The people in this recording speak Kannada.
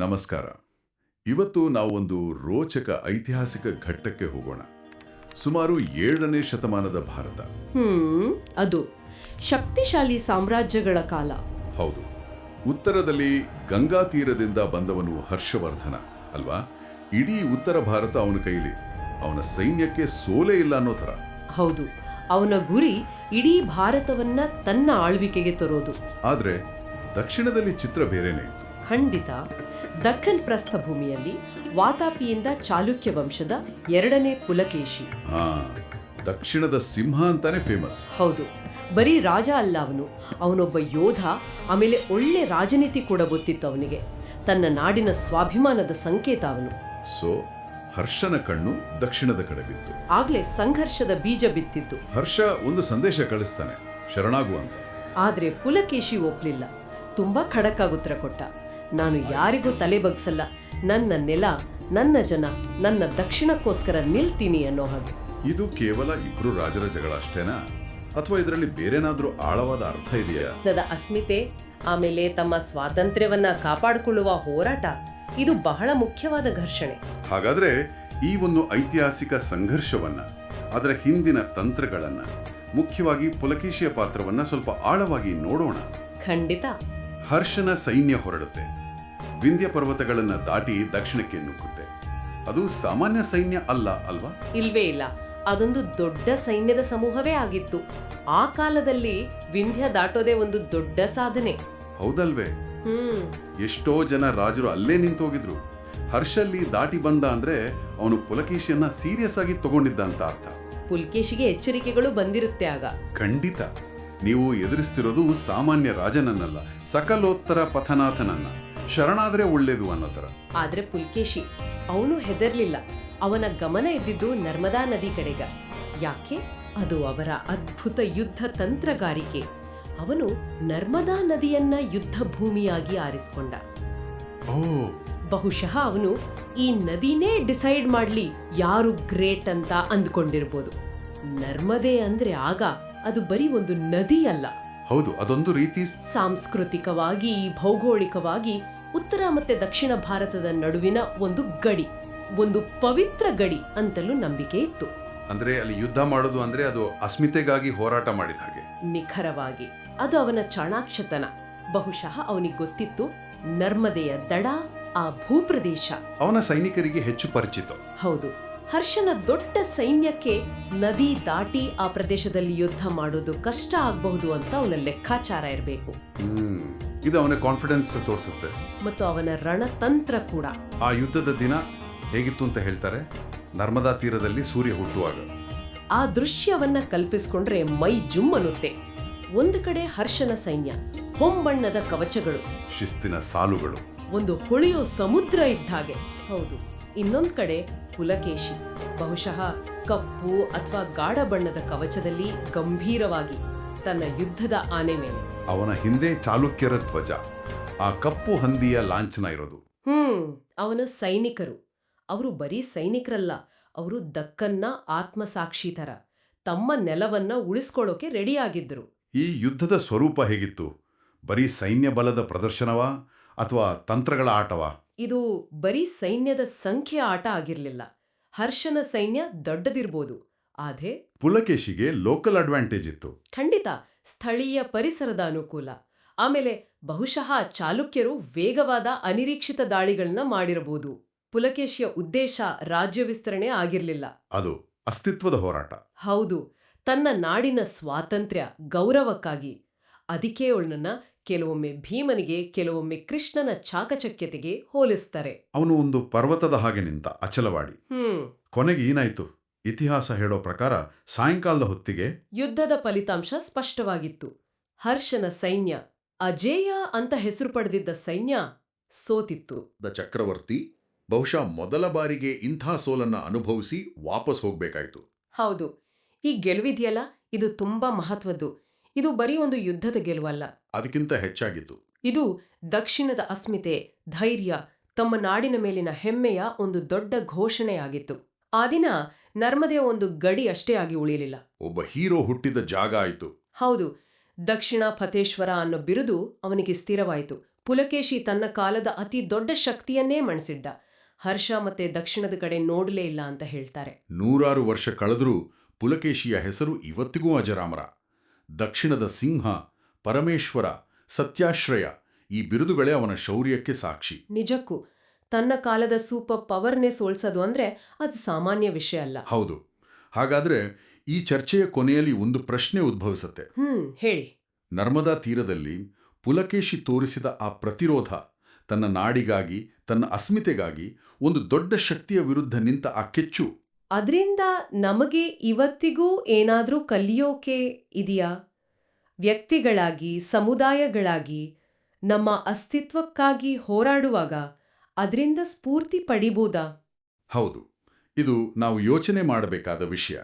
ನಮಸ್ಕಾರ. ಇವತ್ತು ನಾವು ಒಂದು ರೋಚಕ ಐತಿಹಾಸಿಕ ಘಟ್ಟಕ್ಕೆ ಹೋಗೋಣ. ಸುಮಾರು ಏಳನೇ ಶತಮಾನದ ಭಾರತ. ಹ್ಮ್ ಅದು ಶಕ್ತಿಶಾಲಿ ಸಾಮ್ರಾಜ್ಯಗಳ ಕಾಲ. ಹೌದು. ಉತ್ತರದಲ್ಲಿ ಗಂಗಾ ತೀರದಿಂದ ಬಂದವನು ಹರ್ಷವರ್ಧನ ಅಲ್ವಾ? ಇಡೀ ಉತ್ತರ ಭಾರತ ಅವನ ಕೈಲಿ. ಅವನ ಸೈನ್ಯಕ್ಕೆ ಸೋಲೆ ಇಲ್ಲ ಅನ್ನೋ ಥರ. ಹೌದು. ಅವನ ಗುರಿ ಇಡೀ ಭಾರತವನ್ನ ತನ್ನ ಆಳ್ವಿಕೆಗೆ ತರೋದು. ಆದ್ರೆ ದಕ್ಷಿಣದಲ್ಲಿ ಚಿತ್ರ ಬೇರೆನೇ ಇತ್ತು. ಖಂಡಿತ. ದಕ್ಕನ್ ಪ್ರಸ್ಥಭೂಮಿಯಲ್ಲಿ ವಾತಾಪಿಯಿಂದ ಚಾಲುಕ್ಯ ವಂಶದ ಎರಡನೇ ಪುಲಕೇಶಿ. ದಕ್ಷಿಣದ ಸಿಂಹ ಅಂತಾನೆ ಫೇಮಸ್ ಹೌದು ಬರೀ ರಾಜ ಅಲ್ಲ ಅವನು. ಅವನೊಬ್ಬ ಯೋಧ ಆಮೇಲೆ ಒಳ್ಳೆ ರಾಜನೀತಿ ಕೂಡ ಗೊತ್ತಿತ್ತು ಅವನಿಗೆ. ತನ್ನ ನಾಡಿನ ಸ್ವಾಭಿಮಾನದ ಸಂಕೇತ ಅವನು. ಸೊ ಹರ್ಷನ ಕಣ್ಣು ದಕ್ಷಿಣದ ಕಡೆ ಬಿತ್ತು. ಆಗ್ಲೇ ಸಂಘರ್ಷದ ಬೀಜ ಬಿತ್ತಿತ್ತು. ಹರ್ಷ ಒಂದು ಸಂದೇಶ ಕಳಿಸ್ತಾನೆ ಶರಣಾಗುವಂತ. ಆದ್ರೆ ಪುಲಕೇಶಿ ಒಪ್ಲಿಲ್ಲ. ತುಂಬಾ ಖಡಕ್ಕಾಗುತ್ತರ ಕೊಟ್ಟ. ನಾನು ಯಾರಿಗೂ ತಲೆ ಬಗ್ಸಲ್ಲ. ನನ್ನ ನೆಲ ನನ್ನ ಜನ ನನ್ನ ದಕ್ಷಿಣಕ್ಕೋಸ್ಕರ ನಿಲ್ತೀನಿ ಅನ್ನೋ ಹಾಗೆ. ಇದು ಕೇವಲ ಇಬ್ರು ರಾಜರ ಜಗಳ ಅಷ್ಟೇನಾ? ಅಥವಾ ಇದರಲ್ಲಿ ಬೇರೆನಾದ್ರೂ ಆಳವಾದ ಅರ್ಥ ಇದೆಯಾ? ಅಸ್ಮಿತೆ ಆಮೇಲೆ ತಮ್ಮ ಸ್ವಾತಂತ್ರ್ಯವನ್ನ ಕಾಪಾಡಿಕೊಳ್ಳುವ ಹೋರಾಟ ಇದು ಬಹಳ ಮುಖ್ಯವಾದ ಘರ್ಷಣೆ. ಹಾಗಾದ್ರೆ ಈ ಒಂದು ಐತಿಹಾಸಿಕ ಸಂಘರ್ಷವನ್ನ ಅದರ ಹಿಂದಿನ ತಂತ್ರಗಳನ್ನ ಮುಖ್ಯವಾಗಿ ಪುಲಕೇಶಿಯ ಪಾತ್ರವನ್ನ ಸ್ವಲ್ಪ ಆಳವಾಗಿ ನೋಡೋಣ. ಖಂಡಿತ. ಹರ್ಷನ ಸೈನ್ಯ ಹೊರಡುತ್ತೆ. ವಿಂಧ್ಯ ಪರ್ವತಗಳನ್ನ ದಾಟಿ ದಕ್ಷಿಣಕ್ಕೆ ನುಗ್ಗುತ್ತೆ. ಅದು ಸಾಮಾನ್ಯ ಸೈನ್ಯ ಅಲ್ಲ ಅಲ್ವಾ? ಇಲ್ವೇ ಇಲ್ಲ. ಅದೊಂದು ದೊಡ್ಡ ಸೈನ್ಯದ ಸಮೂಹವೇ ಆಗಿತ್ತು. ಆ ಕಾಲದಲ್ಲಿ ವಿಂಧ್ಯ ದಾಟೋದೇ ಒಂದು ದೊಡ್ಡ ಸಾಧನೆ. ಹೌದಲ್ವೇ? ಹ್ಮ್. ಎಷ್ಟೋ ಜನ ರಾಜರು ಅಲ್ಲೇ ನಿಂತೋಗಿದ್ರು. ಹರ್ಷಲ್ಲಿ ದಾಟಿ ಬಂದ ಅಂದ್ರೆ ಅವನು ಪುಲಕೇಶಿಯನ್ನ ಸೀರಿಯಸ್ ಆಗಿ ತಗೊಂಡಿದ್ದ ಅಂತ ಅರ್ಥ. ಪುಲಕೇಶಿಗೆ ಎಚ್ಚರಿಕೆಗಳು ಬಂದಿರುತ್ತೆ ಆಗ. ಖಂಡಿತ. ನೀವು ಎದುರಿಸ್ತಿರೋದು ಸಾಮಾನ್ಯ ರಾಜನನ್ನಲ್ಲ ಸಕಲೋತ್ತರ ಪಥನಾಥನನ್ನ. ಶರಣಾದ್ರೆ ಒಳ್ಳೇದು ಅನ್ನೋ ಥರ. ಆದ್ರೆ ಪುಲ್ಕೇಶಿ ಅವನು ಹೆದರ್ಲಿಲ್ಲ. ಅವನ ಗಮನ ಇದ್ದಿದ್ದು ನರ್ಮದಾ ನದಿ ಕಡೆಗ. ಯಾಕೆ? ಅದು ಅವರ ಅದ್ಭುತ ಯುದ್ಧ ತಂತ್ರಗಾರಿಕೆ. ಅವನು ನರ್ಮದಾ ನದಿಯನ್ನ ಯುದ್ಧ ಭೂಮಿಯಾಗಿ ಆರಿಸಿಕೊಂಡ. ಓ. ಬಹುಶಃ ಅವನು ಈ ನದಿನೇ ಡಿಸೈಡ್ ಮಾಡ್ಲಿ ಯಾರು ಗ್ರೇಟ್ ಅಂತ ಅಂದ್ಕೊಂಡಿರ್ಬೋದು. ನರ್ಮದೆ ಅಂದ್ರೆ ಆಗ ಅದು ಬರೀ ಒಂದು ನದಿ ಅಲ್ಲ ಹೌದು ಅದೊಂದು ರೀತಿ ಸಾಂಸ್ಕೃತಿಕವಾಗಿ ಭೌಗೋಳಿಕವಾಗಿ ಉತ್ತರ ಮತ್ತೆ ದಕ್ಷಿಣ ಭಾರತದ ನಡುವಿನ ಒಂದು ಗಡಿ ಒಂದು ಪವಿತ್ರ ಗಡಿ ಅಂತಲೂ ನಂಬಿಕೆ ಇತ್ತು. ಅಂದ್ರೆ ಅಲ್ಲಿ ಯುದ್ಧ ಮಾಡೋದು ಅಂದ್ರೆ ಅದು ಅಸ್ಮಿತೆಗಾಗಿ ಹೋರಾಟ ಮಾಡಿದ ಹಾಗೆ. ನಿಖರವಾಗಿ ಅದು ಅವನ ಚಾಣಾಕ್ಷತನ. ಬಹುಶಃ ಅವನಿಗೆ ಗೊತ್ತಿತ್ತು ನರ್ಮದೆಯ ದಡ ಆ ಭೂಪ್ರದೇಶ. ಅವನ ಸೈನಿಕರಿಗೆ ಹೆಚ್ಚು ಪರಿಚಿತ. ಹೌದು. ಹರ್ಷನ ದೊಡ್ಡ ಸೈನ್ಯಕ್ಕೆ ನದಿ ದಾಟಿ ಆ ಪ್ರದೇಶದಲ್ಲಿ ಯುದ್ಧ ಮಾಡೋದು ಕಷ್ಟ ಆಗಬಹುದು ಅಂತ ಅವನ ಲೆಕ್ಕಾಚಾರ ಇರಬೇಕು. ಇದು ಅವನ ಕಾನ್ಫಿಡೆನ್ಸ್ ತೋರಿಸುತ್ತೆ. ಮತ್ತು ಅವನ ರಣತಂತ್ರ ಕೂಡ. ಆ ಯುದ್ಧದ ದಿನ ಹೇಗಿತ್ತು ಅಂತ ಹೇಳ್ತಾರೆ? ನರ್ಮದಾ ತೀರದಲ್ಲಿ ಸೂರ್ಯ ಹುಟ್ಟುವಾಗ. ಆ ದೃಶ್ಯವನ್ನ ಕಲ್ಪಿಸಿಕೊಂಡ್ರೆ ಮೈ ಜುಮ್ ಅನ್ನುತ್ತೆ ಒಂದು ಕಡೆ ಹರ್ಷನ ಸೈನ್ಯ ಹೊಂಬಣ್ಣದ ಕವಚಗಳು. ಶಿಸ್ತಿನ ಸಾಲುಗಳು. ಒಂದು ಹೊಳೆಯೋ ಸಮುದ್ರ ಇದ್ದ ಹಾಗೆ. ಹೌದು. ಇನ್ನೊಂದ್ ಕಡೆ ಪುಲಕೇಶಿ ಬಹುಶಃ ಕಪ್ಪು ಅಥವಾ ಗಾಢ ಬಣ್ಣದ ಕವಚದಲ್ಲಿ ಗಂಭೀರವಾಗಿ ತನ್ನ ಯುದ್ಧದ ಆನೆ ಮೇಲೆ. ಅವನ ಹಿಂದೆ ಚಾಲುಕ್ಯರ ಧ್ವಜ ಆ ಕಪ್ಪು ಹಂದಿಯ ಲಾಂಛನ ಇರೋದು. ಹ್ಮ್ ಅವನ ಸೈನಿಕರು. ಅವರು ಬರೀ ಸೈನಿಕರಲ್ಲ ಅವರು ದಕ್ಕನ್ನ ಆತ್ಮಸಾಕ್ಷಿ ಥರ. ತಮ್ಮ ನೆಲವನ್ನ ಉಳಿಸ್ಕೊಳ್ಳೋಕೆ ರೆಡಿಯಾಗಿದ್ದರು ಈ ಯುದ್ಧದ ಸ್ವರೂಪ ಹೇಗಿತ್ತು? ಬರೀ ಸೈನ್ಯ ಬಲದ ಪ್ರದರ್ಶನವಾ ಅಥವಾ ತಂತ್ರಗಳ ಆಟವಾ? ಇದು ಬರೀ ಸೈನ್ಯದ ಸಂಖ್ಯೆ ಆಟ ಆಗಿರ್ಲಿಲ್ಲ. ಹರ್ಷನ ಸೈನ್ಯ ದೊಡ್ಡದಿರ್ಬೋದು. ಆದ್ರೆ ಪುಲಕೇಶಿಗೆ ಲೋಕಲ್ ಅಡ್ವಾಂಟೇಜ್ ಇತ್ತು. ಖಂಡಿತ ಸ್ಥಳೀಯ ಪರಿಸರದ ಅನುಕೂಲ. ಆಮೇಲೆ ಬಹುಶಃ ಚಾಲುಕ್ಯರು ವೇಗವಾದ ಅನಿರೀಕ್ಷಿತ ದಾಳಿಗಳನ್ನ ಮಾಡಿರಬಹುದು. ಪುಲಕೇಶಿಯ ಉದ್ದೇಶ ರಾಜ್ಯ ವಿಸ್ತರಣೆ ಆಗಿರ್ಲಿಲ್ಲ. ಅದು ಅಸ್ತಿತ್ವದ ಹೋರಾಟ. ಹೌದು ತನ್ನ ನಾಡಿನ ಸ್ವಾತಂತ್ರ್ಯ ಗೌರವಕ್ಕಾಗಿ. ಅದಕ್ಕೆ ಅವಳನ್ನ ಕೆಲವೊಮ್ಮೆ ಭೀಮನಿಗೆ ಕೆಲವೊಮ್ಮೆ ಕೃಷ್ಣನ ಚಾಕಚಕ್ಯತೆಗೆ ಹೋಲಿಸ್ತಾರೆ. ಅವನು ಒಂದು ಪರ್ವತದ ಹಾಗೆ ನಿಂತ ಅಚಲವಾಡಿ. ಹ್ಮ್. ಕೊನೆಗೆ ಏನಾಯ್ತು? ಇತಿಹಾಸ ಹೇಳೋ ಪ್ರಕಾರ ಸಾಯಂಕಾಲದ ಹೊತ್ತಿಗೆ ಯುದ್ಧದ ಫಲಿತಾಂಶ ಸ್ಪಷ್ಟವಾಗಿತ್ತು. ಹರ್ಷನ ಸೈನ್ಯ ಅಜೇಯ ಅಂತ ಹೆಸರು ಪಡೆದಿದ್ದ ಸೈನ್ಯ ಸೋತಿತ್ತು. ದ ಚಕ್ರವರ್ತಿ ಬಹುಶಃ ಮೊದಲ ಬಾರಿಗೆ ಇಂಥ ಸೋಲನ್ನ ಅನುಭವಿಸಿ ವಾಪಸ್ ಹೋಗ್ಬೇಕಾಯ್ತು. ಹೌದು. ಈ ಗೆಲುವಿದೆಯಲ್ಲ ಇದು ತುಂಬಾ ಮಹತ್ವದ್ದು. ಇದು ಬರೀ ಒಂದು ಯುದ್ಧದ ಗೆಲುವಲ್ಲ ಅದಕ್ಕಿಂತ ಹೆಚ್ಚಾಗಿತ್ತು ಇದು ದಕ್ಷಿಣದ ಅಸ್ಮಿತೆ ಧೈರ್ಯ ತಮ್ಮ ನಾಡಿನ ಮೇಲಿನ ಹೆಮ್ಮೆಯ ಒಂದು ದೊಡ್ಡ ಘೋಷಣೆಯಾಗಿತ್ತು. ಆ ದಿನ ನರ್ಮದೆಯ ಒಂದು ಗಡಿ ಅಷ್ಟೇ ಆಗಿ ಉಳಿಯಲಿಲ್ಲ ಒಬ್ಬ ಹೀರೋ ಹುಟ್ಟಿದ ಜಾಗ ಆಯಿತು. ಹೌದು ದಕ್ಷಿಣ ಫತೇಶ್ವರ ಅನ್ನೋ ಬಿರುದು ಅವನಿಗೆ ಸ್ಥಿರವಾಯಿತು. ಪುಲಕೇಶಿ ತನ್ನ ಕಾಲದ ಅತಿ ದೊಡ್ಡ ಶಕ್ತಿಯನ್ನೇ ಮಣಿಸಿಡ್ಡ ಹರ್ಷ ಮತ್ತೆ ದಕ್ಷಿಣದ ಕಡೆ ನೋಡಲೇ ಇಲ್ಲ ಅಂತ ಹೇಳ್ತಾರೆ. ನೂರಾರು ವರ್ಷ ಕಳೆದರೂ ಪುಲಕೇಶಿಯ ಹೆಸರು ಇವತ್ತಿಗೂ ಅಜರಾಮರ. ದಕ್ಷಿಣದ ಸಿಂಹ ಪರಮೇಶ್ವರ ಸತ್ಯಾಶ್ರಯ ಈ ಬಿರುದುಗಳೇ ಅವನ ಶೌರ್ಯಕ್ಕೆ ಸಾಕ್ಷಿ. ನಿಜಕ್ಕೂ ತನ್ನ ಕಾಲದ ಸೂಪರ್ ಪವರ್ನೇ ಸೋಲ್ಸೋದು ಅಂದ್ರೆ ಅದು ಸಾಮಾನ್ಯ ವಿಷಯ ಅಲ್ಲ. ಹೌದು. ಹಾಗಾದ್ರೆ ಈ ಚರ್ಚೆಯ ಕೊನೆಯಲ್ಲಿ ಒಂದು ಪ್ರಶ್ನೆ ಉದ್ಭವಿಸುತ್ತೆ. ಹ್ಮ್ ಹೇಳಿ. ನರ್ಮದಾ ತೀರದಲ್ಲಿ ಪುಲಕೇಶಿ ತೋರಿಸಿದ ಆ ಪ್ರತಿರೋಧ ತನ್ನ ನಾಡಿಗಾಗಿ ತನ್ನ ಅಸ್ಮಿತೆಗಾಗಿ ಒಂದು ದೊಡ್ಡ ಶಕ್ತಿಯ ವಿರುದ್ಧ ನಿಂತ ಆ ಕೆಚ್ಚು ಅದರಿಂದ ನಮಗೆ ಇವತ್ತಿಗೂ ಏನಾದರೂ ಕಲಿಯೋಕೆ ಇದೆಯಾ? ವ್ಯಕ್ತಿಗಳಾಗಿ, ಸಮುದಾಯಗಳಾಗಿ, ನಮ್ಮ ಅಸ್ತಿತ್ವಕ್ಕಾಗಿ ಹೋರಾಡುವಾಗ ಅದರಿಂದ ಸ್ಫೂರ್ತಿ ಪಡಿಬೋದಾ? ಹೌದು. ಇದು ನಾವು ಯೋಚನೆ ಮಾಡಬೇಕಾದ ವಿಷಯ.